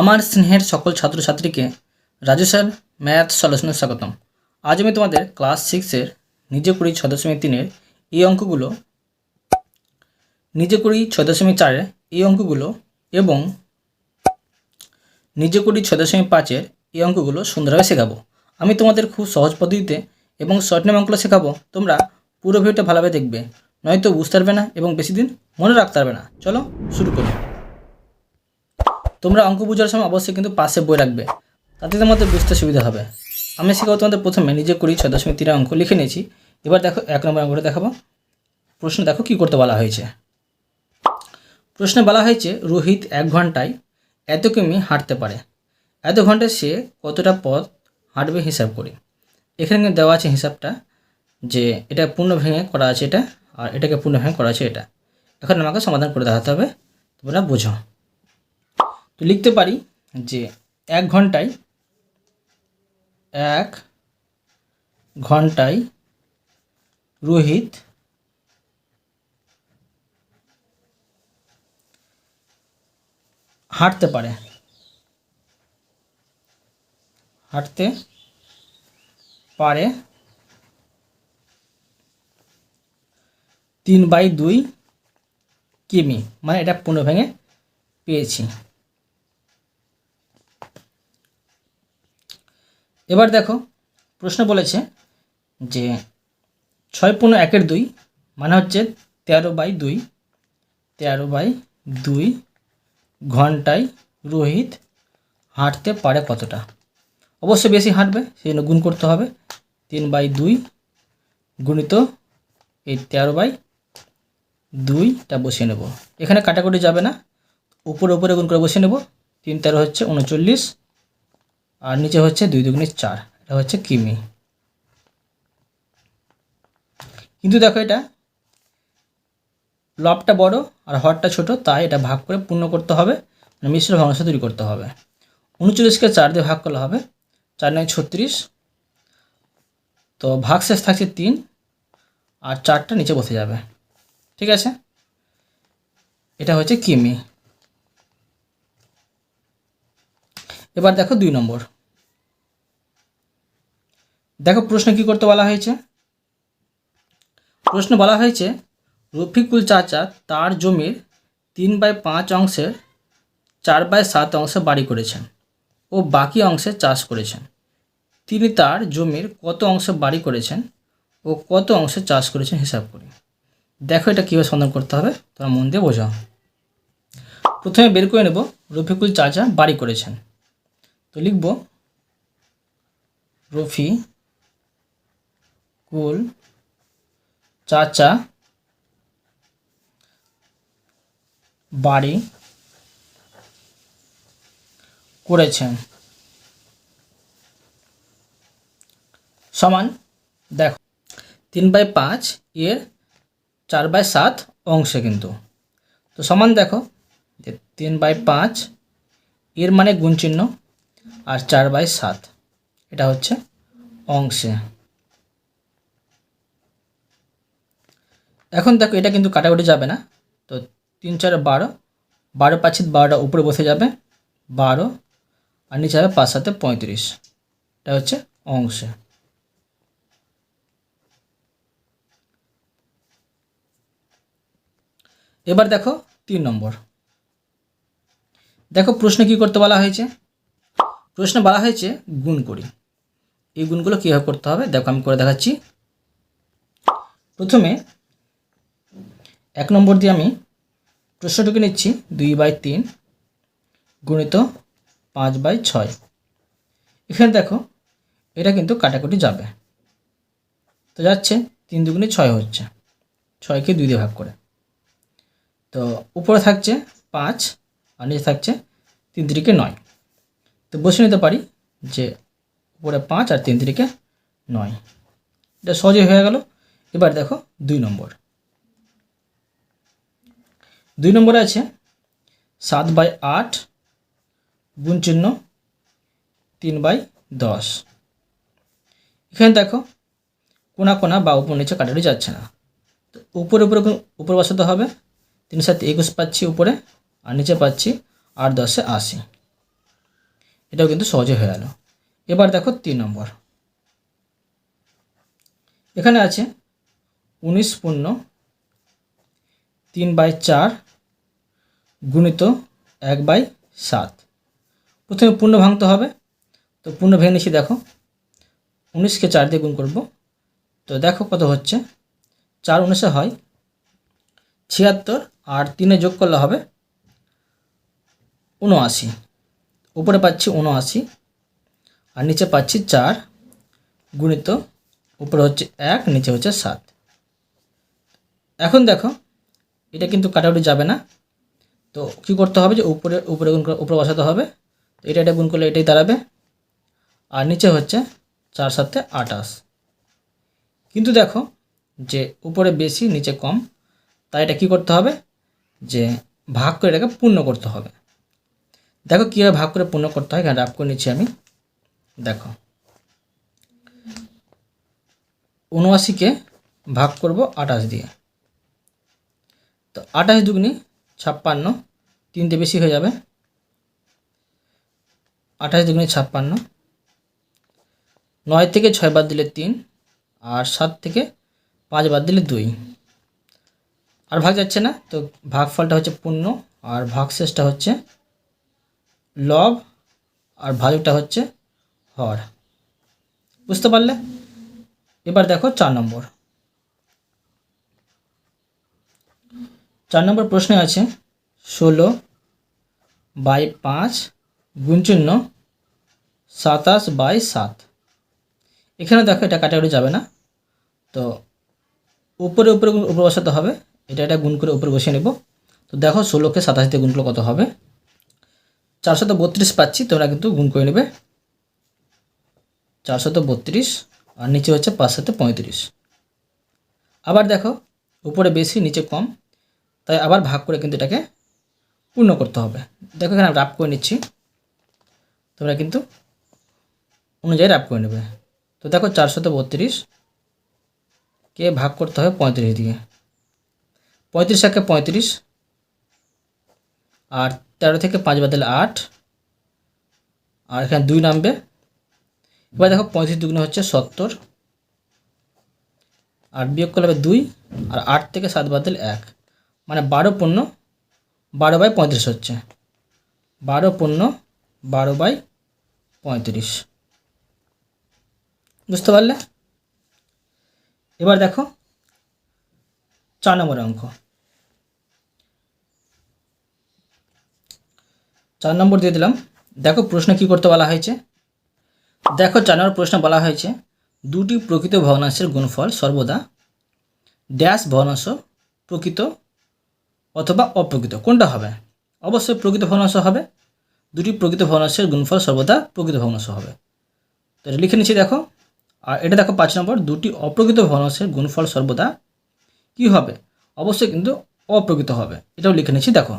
আমার স্নেহের সকল ছাত্রছাত্রীকে রাজু স্যার, ম্যাথ সলিউশনে স্বাগতম। আজ আমি তোমাদের ক্লাস সিক্সের নিজে কুড়ি ছয় দশমিক তিনের এই অঙ্কগুলো, নিজে কুড়ি ছয় দশমিক চারের এই অঙ্কগুলো এবং নিজে কুড়ি ছয় দশমিক পাঁচের এই অঙ্কগুলো সুন্দরভাবে শেখাবো। আমি তোমাদের খুব সহজ পদ্ধতিতে এবং শর্ট নেম অঙ্কগুলো শেখাবো। তোমরা পুরো ভিডিওটা ভালোভাবে দেখবে, নয়তো বুঝতে পারবে না এবং বেশি দিন মনে রাখতে পারবে না। চলো শুরু করি। তোমরা অঙ্ক বোঝার সময় অবশ্যই কিন্তু পাশে বই রাখবে। তাতে তোমাদের বুঝতে সুবিধা হবে। আমি শেখাবো তোমাদের প্রথমে নিজে করি ছয় দশমিক তিনের অঙ্ক লিখে নিয়েছি। এবার দেখো, এক নম্বর অঙ্কটা দেখাবো। প্রশ্ন দেখো কী করতে বলা হয়েছে। প্রশ্নে বলা হয়েছে, রোহিত এক ঘন্টায় এত কিমি হাঁটতে পারে। এত ঘন্টায় সে কতটা পথ হাঁটবে হিসাব করি। এখানে কিন্তু দেওয়া আছে হিসাবটা যে এটা পূর্ণ ভেঙে করা আছে এটা, আর এটাকে পূর্ণ ভেঙে করা আছে এটা। এখন আমাকে সমাধান করে দেখাতে হবে। তোমরা বোঝো। তো লিখতে পারি যে এক ঘন্টায় এক ঘন্টায় রোহিত হাঁটতে পারে। হাঁটতে পারে তিন বাই দুই কিমি মানে এটা পূর্ণ ভেঙে পেয়েছি। এবার দেখো, প্রশ্ন বলেছে যে ছয় পূর্ণ একের দুই মানে হচ্ছে তেরো বাই দুই, তেরো বাই দুই ঘন্টায় রোহিত হাঁটতে পারে কতটা? অবশ্যই বেশি হাঁটবে সেই জন্য গুণ করতে হবে। তিন বাই দুই গুণিত এই তেরো বাই দুইটা বসিয়ে নেব। এখানে কাটাকুটি যাবে না, উপরে উপরে গুণ করে বসিয়ে নেব। তিন তেরো হচ্ছে উনচল্লিশ আর নিচে হচ্ছে দুই দুগুণে চার, এটা হচ্ছে কিমি। কিন্তু দেখো এটা, লবটা বড় আর হরটা ছোট, তাই এটা ভাগ করে পূর্ণ করতে হবে মানে মিশ্র ভগ্নাংশ তৈরি করতে হবে। উনচল্লিশকে চার দিয়ে ভাগ করলে হবে, চার নয় ছত্রিশ। তো ভাগ শেষ থাকছে তিন, আর চারটা নিচে বসে যাবে, ঠিক আছে? এটা হচ্ছে কিমি। এবার দেখো দুই নম্বর। দেখো প্রশ্ন কি করতে বলা হয়েছে? প্রশ্ন বলা হয়েছে, রফিকুল চাচা তার জমির তিন বাই পাঁচ অংশের চার বাই সাত অংশে বাড়ি করেছেন ও বাকি অংশে চাষ করেছেন। তিনি তার জমির কত অংশে বাড়ি করেছেন ও কত অংশে চাষ করেছেন হিসাব করি। দেখো এটা কীভাবে সন্ধান করতে হবে, তোমরা মন দিয়ে বোঝাও। প্রথমে বের করে নেব, রফিকুল চাচা বাড়ি করেছেন। তো লিখব, রফি কুল, চাচা, বাড়ি করেছেন। সমান, দেখো, তিন বাই পাঁচ এর চার বাই সাত অংশে কিন্তু। তো সমান দেখো, যে তিন বাই পাঁচ এর মানে গুণ চিহ্ন আর চার বাই সাত, এটা হচ্ছে অংশে। এখন দেখো, এটা কিন্তু কাটাকুটি যাবে না। তো তিন, চার, বারো বারো পাঁচ বারোটা উপরে বসে যাবে, বারো, আর নিচে হবে পাঁচ সাথে পঁয়ত্রিশ। এটা হচ্ছে অংশে। এবার দেখো তিন নম্বর। দেখো, প্রশ্ন কি করতে বলা হয়েছে? প্রশ্ন বলা হয়েছে গুণ করি। এই গুণগুলো কীভাবে করতে হবে? দেখো, আমি করে দেখাচ্ছি। প্রথমে এক নম্বর দিয়ে আমি প্রশ্নটুকু নিচ্ছি দুই বাই তিন গুণিত পাঁচ বাই ছয়। এখানে দেখো, এটা কিন্তু কাটাকুটি যাবে। তো যাচ্ছে তিন দুগুণে ছয় হচ্ছে, ছয়কে দুই দিয়ে ভাগ করে। তো উপরে থাকছে পাঁচ আর নিচে থাকছে তিন তিরিকে নয়। তো বসে নিতে পারি যে উপরে পাঁচ আর তিন তিরিকে নয়। এটা সহজে হয়ে গেল। এবার দেখো দুই নম্বর। দুই নম্বরে আছে সাত বাই আট গুণ চিহ্ন তিন বাই দশ। এখানে দেখো কোনা কোনা বা উপর নিচে কাটাটি যাচ্ছে না। তো উপরে উপরে উপরে বসাতে হবে। তিন সাথে একুশ পাচ্ছি উপরে, আর নিচে পাচ্ছি আট দশে আশি। এটাও কিন্তু সহজে হয়ে গেল। এবার দেখো তিন নম্বর। এখানে আছে উনিশ পূর্ণ তিন বাই চার গুণিত এক বাই সাত। প্রথমে পূর্ণ ভাঙতে হবে। তো পূর্ণ ভেঙে নিচ্ছি, দেখো। উনিশকে চার দিয়ে গুণ করব। তো দেখো কত হচ্ছে। চার উনিশে হয় ছিয়াত্তর আর তিনে যোগ করলে হবে উনআশি উপরে পাচ্ছি উনআশি আর নিচে পাচ্ছি চার। গুণিত উপরে হচ্ছে এক, নিচে হচ্ছে সাত। এখন দেখো, এটা কিন্তু কাটাকুটি যাবে না। তো কি করতে হবে যে উপরে উপরে গুণ করে, উপরে বসাতে হবে। তো এটা এটা গুণ করলে এটাই দাঁড়াবে। আর নিচে হচ্ছে চার সাথে আটাশ কিন্তু দেখো যে উপরে বেশি, নিচে কম, তাই এটা কী করতে হবে? যে ভাগ করে এটাকে পূর্ণ করতে হবে। দেখো কীভাবে ভাগ করে পূর্ণ করতে হয়, এখানে রাপ করে নিচ্ছি আমি। দেখো। উনআশিকে ভাগ করব আঠাশ দিয়ে। তো আঠাশ দুগুনি ছাপ্পান্ন। তিনটে বেশি হয়ে যাবে। আঠাশ দুগুনি ছাপ্পান্ন। নয় থেকে ছয় বাদ দিলে তিন, আর সাত থেকে পাঁচ বাদ দিলে দুই। আর ভাগ যাচ্ছে না, তো ভাগফলটা হচ্ছে পূর্ণ, আর ভাগশেষটা হচ্ছে লব, আর ভাজকটা হচ্ছে হর। বুঝতে পারলে? এবার দেখো চার নম্বর। চার নম্বর প্রশ্নে আছে, ষোলো বাই পাঁচ গুণচিহ্ন সাতাশ বাই সাত। এখানে দেখো এটা কাটাকুটি যাবে না। তো উপরে উপরে উপরে বসাতে হবে। এটা এটা গুণ করে উপরে বসিয়ে নেব। তো দেখো ষোলোকে সাতাশ দিয়ে গুণ কত হবে? চারশত বত্রিশ পাচ্ছি, তোমরা কিন্তু গুণ করে নেবে। চারশত বত্রিশ আর নিচে হচ্ছে পাঁচশত পঁয়ত্রিশ। আবার দেখো, উপরে বেশি, নিচে কম। তাই আবার ভাগ করে কিন্তু এটাকে পূর্ণ করতে হবে। দেখো এখানে রাপ করে নিচ্ছি। তোমরা কিন্তু অনুযায়ী রাপ করে নেবে। তো দেখো চারশত বত্রিশ কে ভাগ করতে হবে পঁয়ত্রিশ দিয়ে। পঁয়ত্রিশ একে পঁয়ত্রিশ আর তেরো থেকে পাঁচ বাদ দিলে আট। আর এখানে দুই নামবে। এবার দেখো পঁয়ত্রিশ দুগুণ হচ্ছে সত্তর। আর বিয়োগ করলে হবে দুই। আর আট থেকে সাত বাদ দিলে এক। মানে বারো পূর্ণ বারো বাই পঁয়ত্রিশ হচ্ছে। বারো পূর্ণ বারো বাই পঁয়ত্রিশ। বুঝতে পারলে? এবার দেখো, চার নম্বর অঙ্ক। চার নম্বর দিয়ে দিলাম। দেখো প্রশ্ন কি করতে বলা হয়েছে? দেখো চার নম্বর প্রশ্ন বলা হয়েছে, দুটি প্রকৃত ভগ্নাংশের গুণফল সর্বদা ড্যাশ ভগ্নাংশ প্রকৃত অথবা অপ্রকৃত। কোনটা হবে? অবশ্যই প্রকৃত ভগ্নাংশ হবে। দুটি প্রকৃত ভগ্নাংশের গুণফল সর্বদা প্রকৃত ভগ্নাংশ হবে। তো এটা লিখে নিচ্ছি, দেখো। আর এটা দেখো পাঁচ নম্বর, দুটি অপ্রকৃত ভগ্নাংশের গুণফল সর্বদা কি হবে? অবশ্যই কিন্তু অপ্রকৃত হবে। এটাও লিখে নিচ্ছি, দেখো।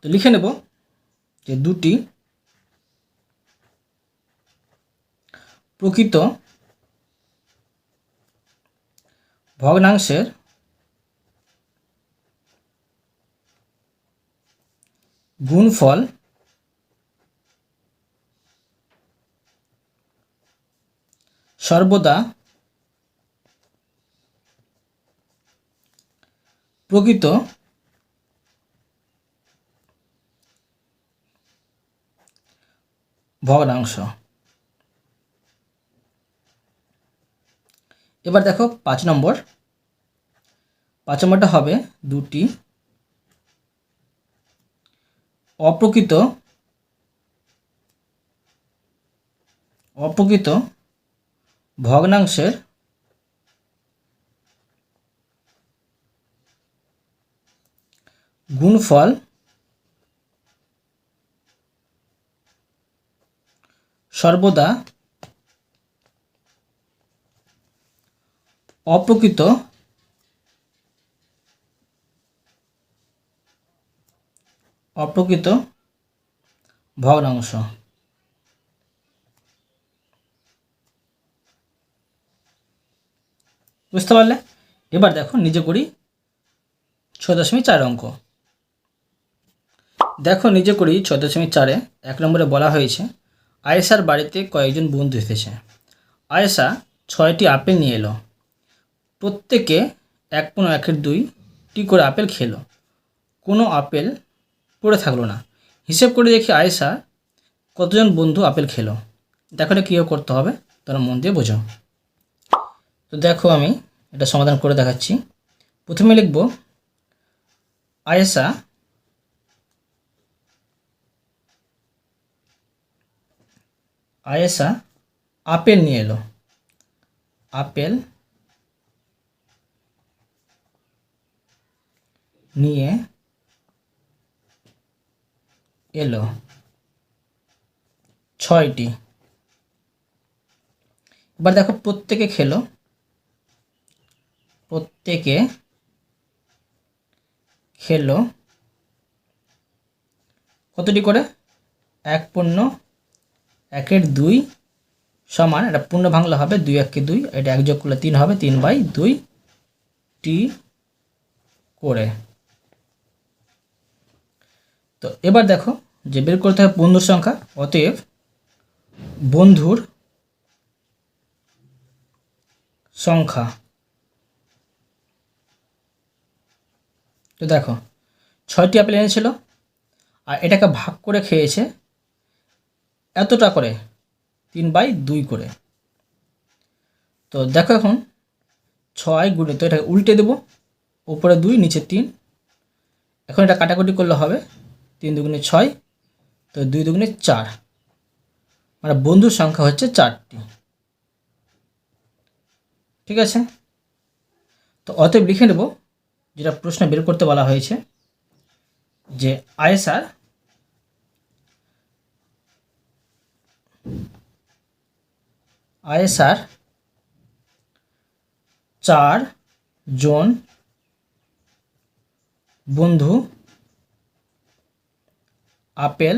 তো লিখে নেব যে দুটি প্রকৃত ভগ্নাংশের গুণফল সর্বদা প্রকৃত ভগ্নাংশ। এবার দেখো পাঁচ নম্বর। পাঁচ নম্বরটা হবে দুটি অপ্রকৃত অপ্রকৃত ভগ্নাংশের গুণফল সর্বদা অপ্রকৃত অপ্রকৃত ভগ্নাংশ। বুঝতে পারলে? এবার দেখো নিজে করি ছয় দশমিক চার অঙ্ক। দেখো নিজে করি ছয় দশমিক চারে, এক নম্বরে বলা হয়েছে, আয়েশার বাড়িতে কয়েকজন বন্ধু এসেছে। আয়েশা ছয়টি আপেল নিয়ে এলো। প্রত্যেকে এক পনেরো একের দুইটি করে আপেল খেলো। কোনো আপেল পড়ে থাকল না। হিসেব করে দেখি আয়েশা কতজন বন্ধু আপেল খেলো। দেখো এটা কীভাবে করতে হবে, তোমরা মন দিয়ে বোঝো। তো দেখো আমি এটা সমাধান করে দেখাচ্ছি। প্রথমে লিখব, আয়েশা আয়েশা আপেল নিয়ে এলো। আপেল নিয়ে এলো। ছয়টি। এবার দেখো প্রত্যেকে খেলো। প্রত্যেকে খেলো। কতটি করে? এক পূর্ণ, একের দুই সমান। এটা পূর্ণ ভাঙলে হবে দুই এককে দুই। এটা এক যোগ করলে তিন হবে, তিন বাই দুই টি করে। তো এবার দেখো যে বের করতে হবে বন্ধুর সংখ্যা, অতএব বন্ধুর সংখ্যা। তো দেখো, ছয়টি আপেল এনেছিল, আর এটাকে ভাগ করে খেয়েছে এতটা করে, তিন বাই দুই করে। তো দেখো এখন, ছয় গুণে, তো এটাকে উল্টে দেবো উপরে দুই, নিচে তিন। এখন এটা কাটাকুটি করলে হবে তিন দুগুণে ছয়, তো দুই দুগুণে চার। মানে বন্ধুর সংখ্যা হচ্ছে চারটি। ঠিক আছে? তো অতএব লিখে নেব, যেটা প্রশ্ন বের করতে বলা হয়েছে, যে আয়েসার আয়েসার চার জন বন্ধু আপেল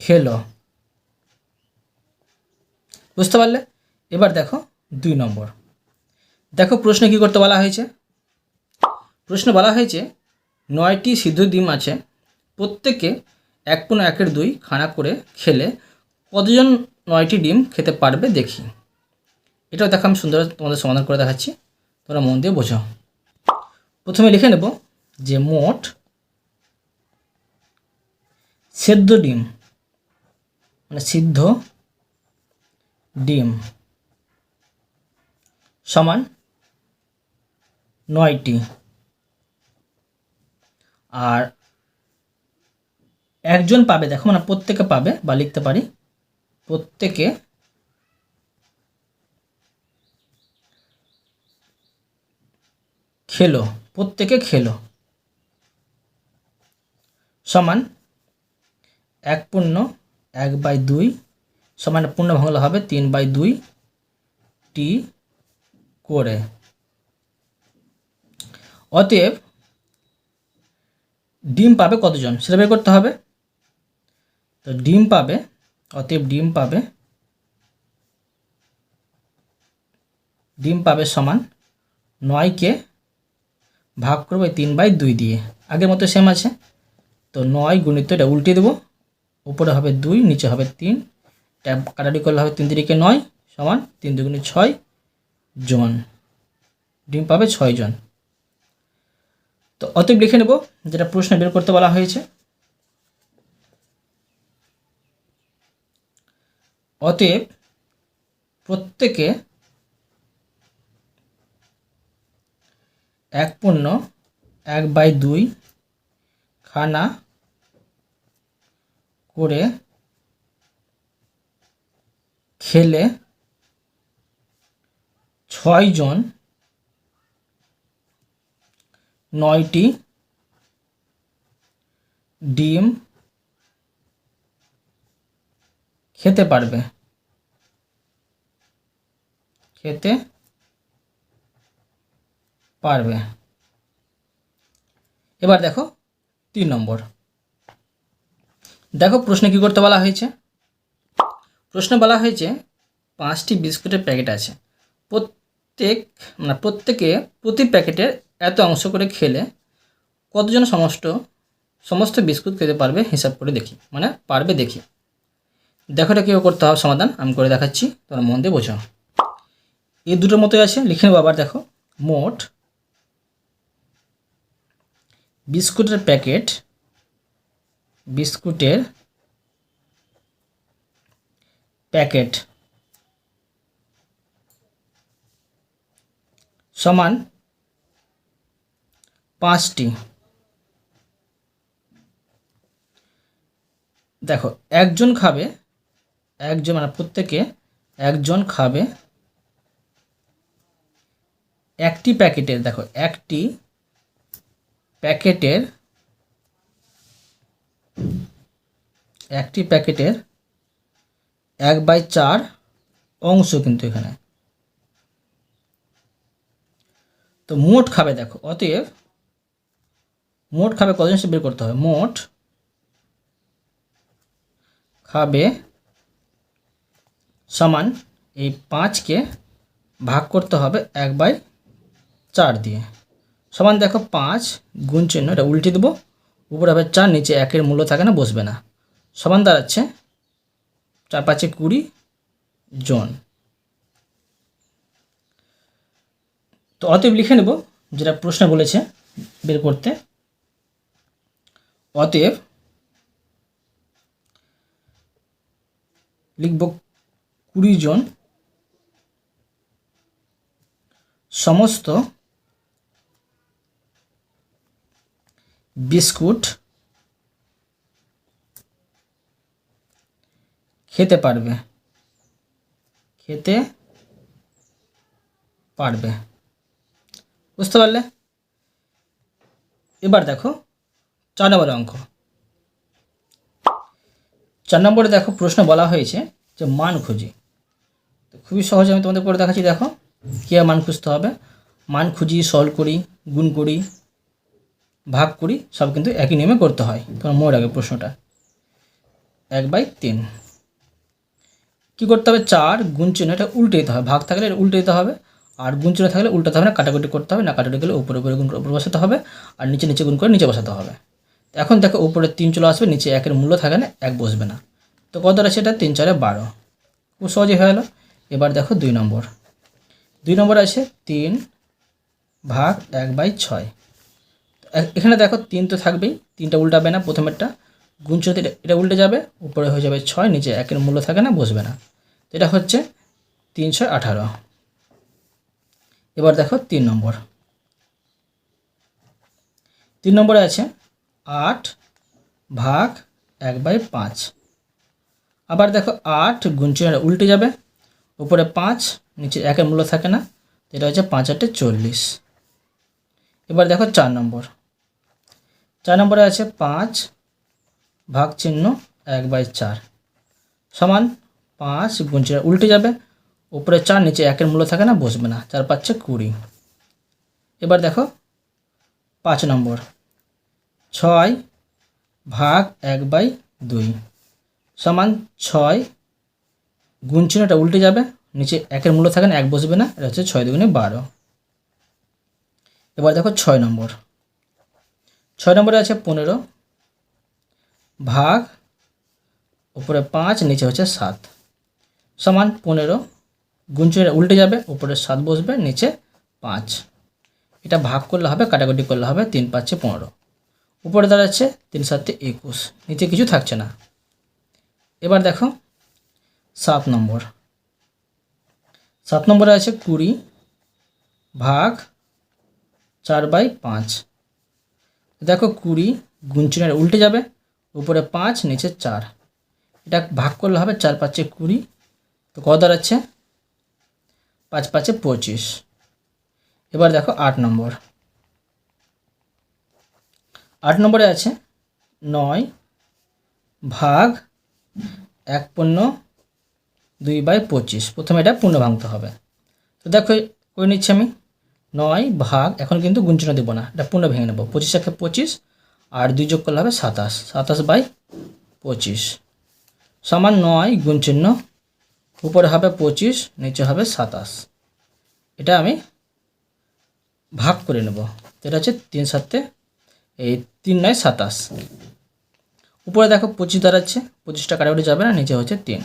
খেলো। বুঝতে পারলে? এবার দেখো দুই নম্বর। দেখো প্রশ্নে কি করতে বলা হয়েছে? প্রশ্ন বলা হয়েছে, নয়টি সিদ্ধ ডিম আছে, প্রত্যেকে এক পনেরো একের দুই খানা করে খেলে কতজন নয়টি ডিম খেতে পারবে দেখি। এটাও দেখো আমি সুন্দর তোমাদের সমাধান করে দেখাচ্ছি। তোমরা মন দিয়ে বোঝো। প্রথমে লিখে নেব যে মোট সেদ্ধ ডিম। মানে সিদ্ধ ডিম। সমান নয়টি। আর একজন পাবে, দেখো মানে প্রত্যেকে পাবে, বা লিখতে পারি, প্রত্যেকে খেলো প্রত্যেকে খেলো। সমান এক পূর্ণ এক বাই দুই সমান পূর্ণ ভাঙলে হবে তিন বাই দুই টি করে। অতএব ডিম পাবে কতজন? সেটা বের করতে হবে। তো ডিম পাবে, অতএব ডিম পাবে ডিম পাবে সমান নয়কে ভাগ করব তিন বাই দুই দিয়ে। আগের মতো সেম আছে। তো নয় গুণিত এটা উল্টে দেবো। উপরে হবে দুই, নিচে হবে তিন। এটা কাটাটি করলে হবে তিন তিরিকে নয় সমান তিন দুগুণে ছয় জন। ডিম পাবে ছয় জন। তো অতএব লিখে নেব, যেটা প্রশ্ন বের করতে বলা হয়েছে। অতএব প্রত্যেকে এক পূর্ণ এক বাই দুই খানা করে খেলে ছয়জন নয়টি ডিম খেতে পারবে। খেতে পারবে। এবার দেখো তিন নম্বর। দেখো প্রশ্নে কী করতে বলা হয়েছে? প্রশ্নে বলা হয়েছে পাঁচটি বিস্কুটের প্যাকেট আছে। প্রত্যেক মানে প্রত্যেকে প্রতি প্যাকেটের এত অংশ করে খেলে কতজন সমস্ত সমস্ত বিস্কুট খেতে পারবে হিসাব করে দেখি মানে পারবে দেখি। দেখো এটা কীভাবে করতে হবে সমাধান, আমি করে দেখাচ্ছি, তোমরা মন দিয়ে বোঝো। এই দুটোর মতোই আছে, লিখে নেব আবার দেখো। মোট বিস্কুটের প্যাকেট বিস্কুটের প্যাকেট সমান পাঁচটি। দেখো, একজন খাবে, একজন মানে প্রত্যেকে একজন খাবে একটি প্যাকেটের, দেখো, একটি প্যাকেটের একটি প্যাকেটের এক বাই চার অংশ কিন্তু এখানে। তো মোট খাবে দেখো, অতএব মোট খাবে কতজন সে বের করতে হবে? মোট খাবে সমান এই পাঁচকে ভাগ করতে হবে এক বাই চার দিয়ে। সমান দেখো পাঁচ গুণ চিহ্ন, এটা উল্টে দেবো। উপরে হবে চার, নিচে একের মূল্য থাকে না, বসবে না। সমান দাঁড়াচ্ছে চার পাঁচে কুড়ি জন। তো অতএব লিখে নেব যেটা প্রশ্ন বলেছে বের করতে। অতএব লিখব কুড়ি জন সমস্ত বিস্কুট খেতে পারবে। খেতে পারবে। বুঝতে পারলে? এবার দেখো, চার নম্বরের অঙ্ক। চার নম্বরে দেখো, প্রশ্ন বলা হয়েছে যে মান খুঁজি। তো খুবই সহজে আমি তোমাদের করে দেখাচ্ছি, দেখো কীভাবে মান খুঁজতে হবে? মান খুঁজি, সলভ করি, গুণ করি ভাগ করি, সব কিন্তু একই নিয়মে করতে হয়। তোমার মনে রাখবে প্রশ্নটা। এক বাই তিন। কী করতে হবে? চার গুণ চিহ্ন এটা উল্টে দিতে হবে। ভাগ থাকলে এটা উল্টে দিতে হবে। আর গুণ চিহ্ন থাকলে উল্টাতে হবে না, কাটাকুটি করতে হবে, না কাটাকুটি গেলে উপরে উপরে গুণ করে উপরে বসাতে হবে, আর নিচে নিচে গুণ করে নিচে বসাতে হবে। এখন দেখো, উপরে তিন চলে আসবে, নিচে একের মূল্য থাকে না, এক বসবে না। তো কত আছে এটা? তিন, চারে বারো। খুব সহজে হয়ে গেলো। এবার দেখো দুই নম্বর। দুই নম্বর আছে তিন ভাগ এক বাই ছয়। এখানে দেখো তিন তো থাকবেই, তিনটা উল্টাবে না, প্রথমেরটা। চিহ্ন এটা- উল্টে যাবে, উপরে হয়ে যাবে ছয়, নিচে একের মূল্য থাকে না, বসবে না। এটা হচ্ছে তিন ছয় আঠারো। এবার দেখো তিন নম্বর। তিন নম্বরে আছে আট ভাগ এক বাই পাঁচ। আবার দেখো আট চিহ্ন উল্টে যাবে, উপরে পাঁচ, নিচে একের মূল্য থাকে না এটা হচ্ছে পাঁচ আটে চল্লিশ। এবার দেখো চার নম্বর। চার নম্বরে আছে পাঁচ, ভাগ চিহ্ন এক বাই চার। সমান পাঁচ গুণ চিহ্ন উল্টে যাবে। উপরে চার, নিচে একের মূল্য থাকে না, বসবে না। চার পাচ্ছে কুড়ি। এবার দেখো, পাঁচ নম্বর। ছয় ভাগ এক বাই দুই। সমান ছয় গুণ চিহ্নটা উল্টে যাবে। নিচে একের মূল্য থাকে না, এক বসবে না, এটা হচ্ছে ছয় দুগুণে বারো। এবার দেখো ছয় নম্বর। ছয় নম্বরে আছে পনেরো, ভাগ উপরে পাঁচ, নিচে হচ্ছে সাত। সমান পনেরো চিহ্নটা উল্টে যাবে, উপরে সাত বসবে, নিচে পাঁচ। এটা ভাগ করলে হবে কাটাকুটি করলে হবে তিন পাঁচে পনেরো। উপরে দাঁড়াচ্ছে তিন সাতে একুশ, নিচে কিছু থাকছে না। এবার দেখো, সাত নম্বর। সাত নম্বরে আছে কুড়ি, ভাগ চার বাই পাঁচ। দেখো কুড়ি গুণচিনের উল্টে যাবে, উপরে পাঁচ, নিচে চার। এটা ভাগ করলে হবে চার পাঁচে কুড়ি, তো কত দাঁড়াচ্ছে? পাঁচ পাঁচে পঁচিশ। এবার দেখো আট নম্বর। আট নম্বরে আছে নয় ভাগ এক পূর্ণ দুই বাই পঁচিশ। প্রথমে এটা পূর্ণ ভাঙতে হবে। তো দেখো, করে নিচ্ছি আমি। নয় ভাগ, এখন কিন্তু গুঞ্চনা দেবো না, এটা পূর্ণ ভেঙে নেব। পঁচিশ একে পঁচিশ, আর দুই যোগ করলে হবে সাতাশ সাতাশ বাই পঁচিশ। সমান নয় গুণ চিহ্ন উপরে হবে পঁচিশ, নিচে হবে সাতাশ। এটা আমি ভাগ করে নেব এটা হচ্ছে তিন সাতে, এই তিন নয় সাতাশ। উপরে দেখো পঁচিশ দাঁড়াচ্ছে, পঁচিশটা কাটাকুটি যাবে না, নিচে হচ্ছে তিন।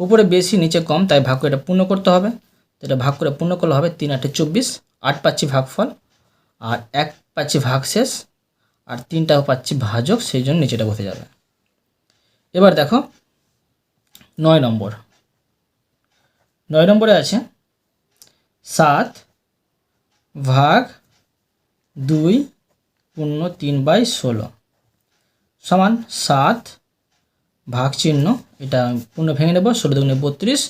উপরে বেশি, নিচে কম, তাই ভাগ করে এটা পূর্ণ করতে হবে, তো এটা ভাগ করে পূর্ণ করলে হবে তিন আটে চব্বিশ আট পাচ্ছি ভাগফল আর এক পাচ্ছি ভাগ শেষ আর তিনটাও পাচ্ছি ভাজক, সেই জন্য নিচেটা বসে যাবে। এবার দেখো নয় নম্বর। নয় নম্বরে আছে সাত ভাগ দুই পূর্ণ তিন বাই ষোলো সমান সাত ভাগ চিহ্ন, এটা পূর্ণ ভেঙে নেব, ষোলো দুগুণে বত্রিশ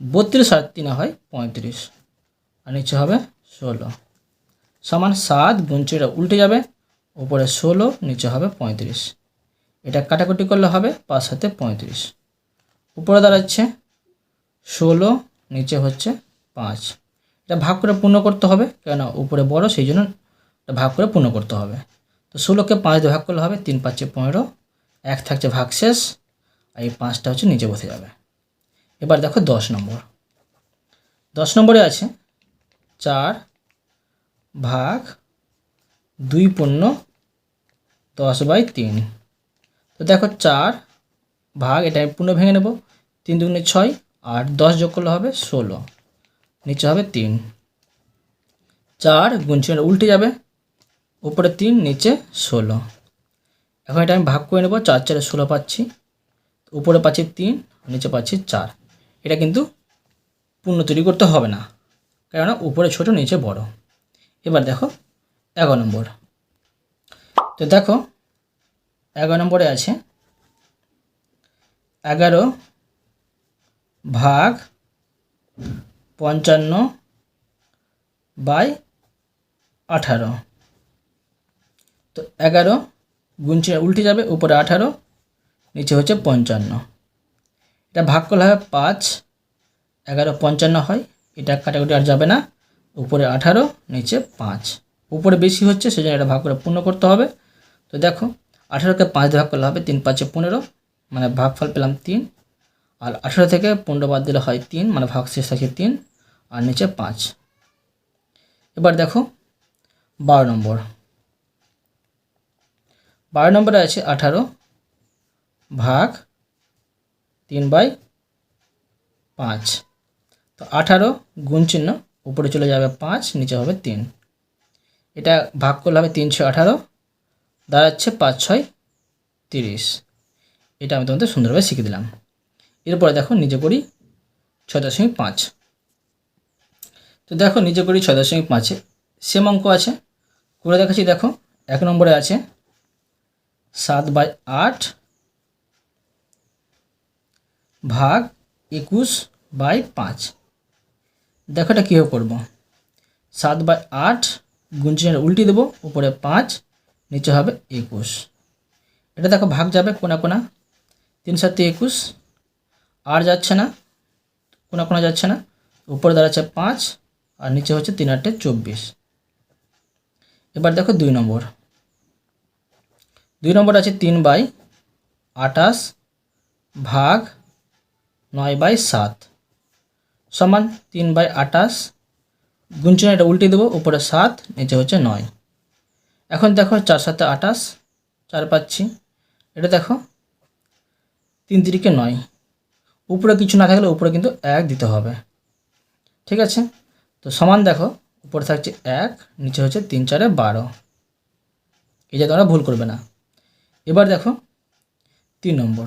বত্রিশ আর তিনে হয় পঁয়ত্রিশ। আর নিচে হবে ষোলো। সমান সাত গুঞ্চিটা উল্টে যাবে উপরে ষোলো, নিচে হবে পঁয়ত্রিশ। এটা কাটাকুটি করলে হবে পাঁচ হাতে পঁয়ত্রিশ। উপরে দাঁড়াচ্ছে ষোলো, নিচে হচ্ছে পাঁচ। এটা ভাগ করে পূর্ণ করতে হবে কেন উপরে বড়, সেই জন্য এটা ভাগ করে পূর্ণ করতে হবে। তো ষোলোকে পাঁচ দিয়ে ভাগ করলে হবে তিন পাঁচে পনেরো, এক থাকছে ভাগ শেষ আর এই পাঁচটা হচ্ছে নিচে বসে যাবে। এবার দেখো দশ নম্বর। দশ নম্বরে আছে চার ভাগ দুই পূর্ণ দশ বাই তিন। তো দেখো চার ভাগ, এটা আমি পূর্ণ ভেঙে নেব। তিন দুগুণে ছয়, আর দশ যোগ করলে হবে ষোলো। নিচে হবে তিন। চার গুণচিহ্নটা উল্টে যাবে। উপরে তিন, নিচে ষোলো। এখন এটা আমি ভাগ করে নেব, চার চারে ষোলো পাচ্ছি। উপরে পাচ্ছি তিন, নিচে পাচ্ছি চার। এটা কিন্তু পূর্ণ তৈরি করতে হবে না। কেননা উপরে ছোট, নিচে বড়। এবার দেখো, এগারো নম্বর। তো দেখো, এগারো নম্বরে আছে, এগারো ভাগ পঞ্চান্ন বাই আঠারো। তো এগারো গুনছে, উল্টে যাবে উপরে আঠারো, নিচে হচ্ছে পঞ্চান্ন। এটা ভাগ করলে হবে পাঁচ, এগারো পঞ্চান্ন হয়, এটা কাটাকুটি আর যাবে না। উপরে আঠারো, নিচে পাঁচ। উপরে বেশি হচ্ছে, সেজন্য এটা ভাগ করে পূর্ণ করতে হবে। তো দেখো, আঠারোকে পাঁচ ভাগ করলে হবে তিন, পাঁচে পনেরো মানে ভাগফল পেলাম তিন। আর আঠারো থেকে পনেরো বাদ দিলে হয় তিন মানে ভাগ শেষ থাকে তিন, আর নিচে পাঁচ। এবার দেখো, বারো নম্বর। বারো নম্বরে আছে আঠারো ভাগ তিন বাই পাঁচ। তো আঠারো গুণ চিহ্ন উপরে চলে যাবে পাঁচ, নিচে হবে তিন। এটা ভাগ করলে হবে তিন, ছয়, আঠারো। দাঁড়াচ্ছে পাঁচ, ছয়, তিরিশ। এটা আমি তোমাদের সুন্দরভাবে শিখে দিলাম। এরপরে দেখো নিজে করি ছয় দশমিক পাঁচ। তো দেখো নিজে করি ছয় দশমিক পাঁচে সেম অঙ্ক আছে। করে দেখাচ্ছি, দেখো। এক নম্বরে আছে সাত বাই আট ভাগ একুশ বাই পাঁচ। দেখো এটা কীভাবে করব? সাত বাই আট গুঞ্চিনের উল্টি দেবো, উপরে পাঁচ, নিচে হবে একুশ। এটা দেখো ভাগ যাবে কোনা কোনা। তিন সাতে একুশ, আর যাচ্ছে না, কোনা কোনা যাচ্ছে না, উপরে দাঁড়াচ্ছে পাঁচ, আর নিচে হচ্ছে তিন আটে চব্বিশ। এবার দেখো দুই নম্বর। দুই নম্বর আছে তিন বাই আটাশ ভাগ নয় বাই সাত। সমান তিন বাই আটাশ গুঞ্চন এটা উল্টে দেবো, উপরে সাত, নিচে হচ্ছে নয়। এখন দেখো চার সাথে আটাশ চার পাচ্ছি। এটা দেখো তিন তিরিকে নয়। উপরে কিছু না থাকলে উপরে কিন্তু এক দিতে হবে। ঠিক আছে? তো সমান দেখো, উপরে থাকছে এক, নিচে হচ্ছে তিন চারে বারো। এই যে তোমরা ভুল করবে না। এবার দেখো তিন নম্বর।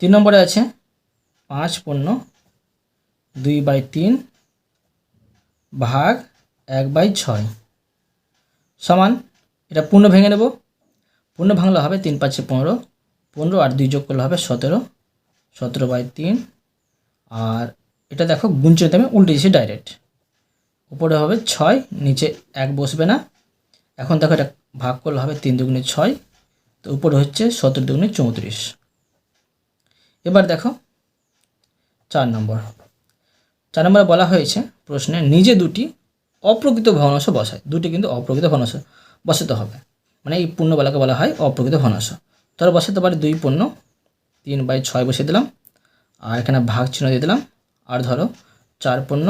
তিন নম্বরে আছে পাঁচ পূর্ণ দুই বাই তিন ভাগ এক বাই ছয়। সমান, এটা পূর্ণ ভেঙে নেব। পূর্ণ ভাঙলে হবে তিন পাঁচে পনেরো। পনেরো আর দুই যোগ করলে হবে সতেরো। সতেরো বাই তিন। আর এটা দেখো গুঞ্চতে আমি উল্টে দিয়েছি ডাইরেক্ট উপরে হবে ছয়, নিচে এক বসবে না। এখন দেখো এটা ভাগ করলে হবে তিন দুগুণে ছয়। তো উপরে হচ্ছে সতেরো দুগুণে চৌত্রিশ। এবার দেখো নম্বর। চার নম্বরে বলা হয়েছে, প্রশ্নে নিজে দুটি অপ্রকৃত ভগ্নাংশ বসায়। দুটি কিন্তু অপ্রকৃত ভগ্নাংশ বসাতে হবে। মানে এই পূর্ণবেলাকে বলা হয় অপ্রকৃত ভগ্নাংশ। ধরো বসাতে পারি দুই পূর্ণ, তিন বাই ছয় বসিয়ে দিলাম, আর এখানে ভাগ চিহ্ন দিয়ে দিলাম, আর ধরো চার পূর্ণ,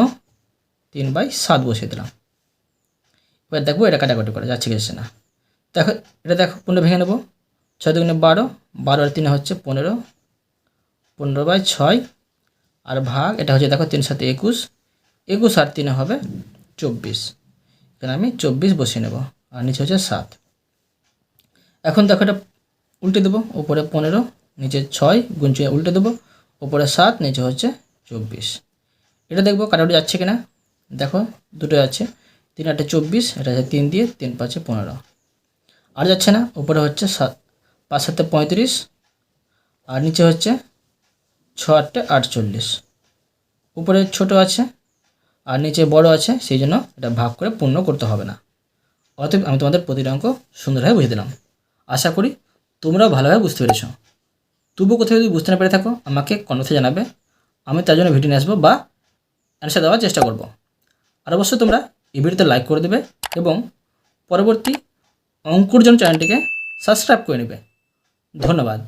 তিন বাই সাত বসিয়ে দিলাম। এবার দেখব এটা কাটাকাটি করে যাচ্ছে যাচ্ছে না। দেখো, এটা দেখো পনেরো ভেঙে নেব। ছয় দুগুণে বারো বারো আর তিনে হচ্ছে পনেরো পনেরো বাই ছয় আর ভাগ, এটা হচ্ছে দেখো তিন সাথে একুশ। একুশ আর তিনে হবে চব্বিশ। এখানে আমি চব্বিশ বসিয়ে নেব, আর নিচে হচ্ছে সাত। এখন দেখো এটা উল্টে দেবো, উপরে পনেরো, নিচে ছয় গুঞ্চে উল্টে দেবো, উপরে সাত, নিচে হচ্ছে চব্বিশ। এটা দেখব কাটাকুটি যাচ্ছে কিনা? দেখো দুটো আছে। তিন আটে চব্বিশ, এটা আছে তিন দিয়ে তিন পাঁচে পনেরো। আর যাচ্ছে না, উপরে হচ্ছে সাত, পাঁচ সাতে পঁয়ত্রিশ, আর নিচে হচ্ছে ছ আটটে আটচল্লিশ। উপরে ছোট আছে আর নিচে বড় আছে, সেই জন্য এটা ভাগ করে পূর্ণ করতে হবে না। অতএব আমি তোমাদের প্রতিটা অঙ্ক সুন্দরভাবে বুঝে দিলাম। আশা করি তোমরাও ভালোভাবে বুঝতে পেরেছ। তবু কোথাও যদি বুঝতে না পেরে থাকো, আমাকে কমেন্টে জানাবে। আমি তার জন্য ভিডিও নিয়ে আসব বা অ্যান্সার দেওয়ার চেষ্টা করব। আর অবশ্যই তোমরা এই ভিডিওতে লাইক করে দেবে এবং পরবর্তী অঙ্কুর জন্য চ্যানেলটিকে সাবস্ক্রাইব করে নেবে। ধন্যবাদ।